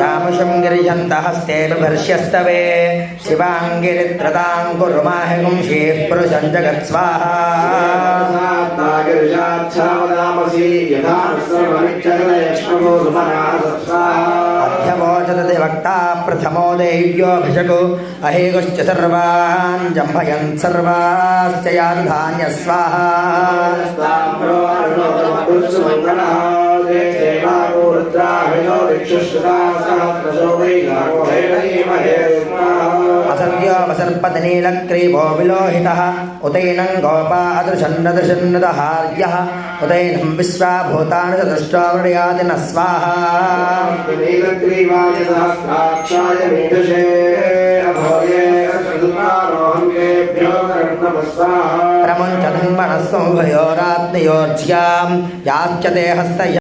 यामुषं गिर्यन्त हस्ते बिभर्ष्यस्तवे शिवाङ्गिरित्रतां कुरु माहि पुंशीः पुरुषं जगत्स्वाहा अध्यवोचदति वक्ता प्रथमो देव्योऽभिषको अहेगुश्च सर्वान् जम्भयन् सर्वाश्च यादधान्यस्वाहा असव्योपसर्पतिनीलग्रीवो विलोहितः। उतैनं गोपा अदृशन्नदृशन्नदहार्यः उतैनं विश्वाभूतानि च दृष्ट्वा मृडयाति न स्वाहा। सहस्राक्षाय मेधसे अभोये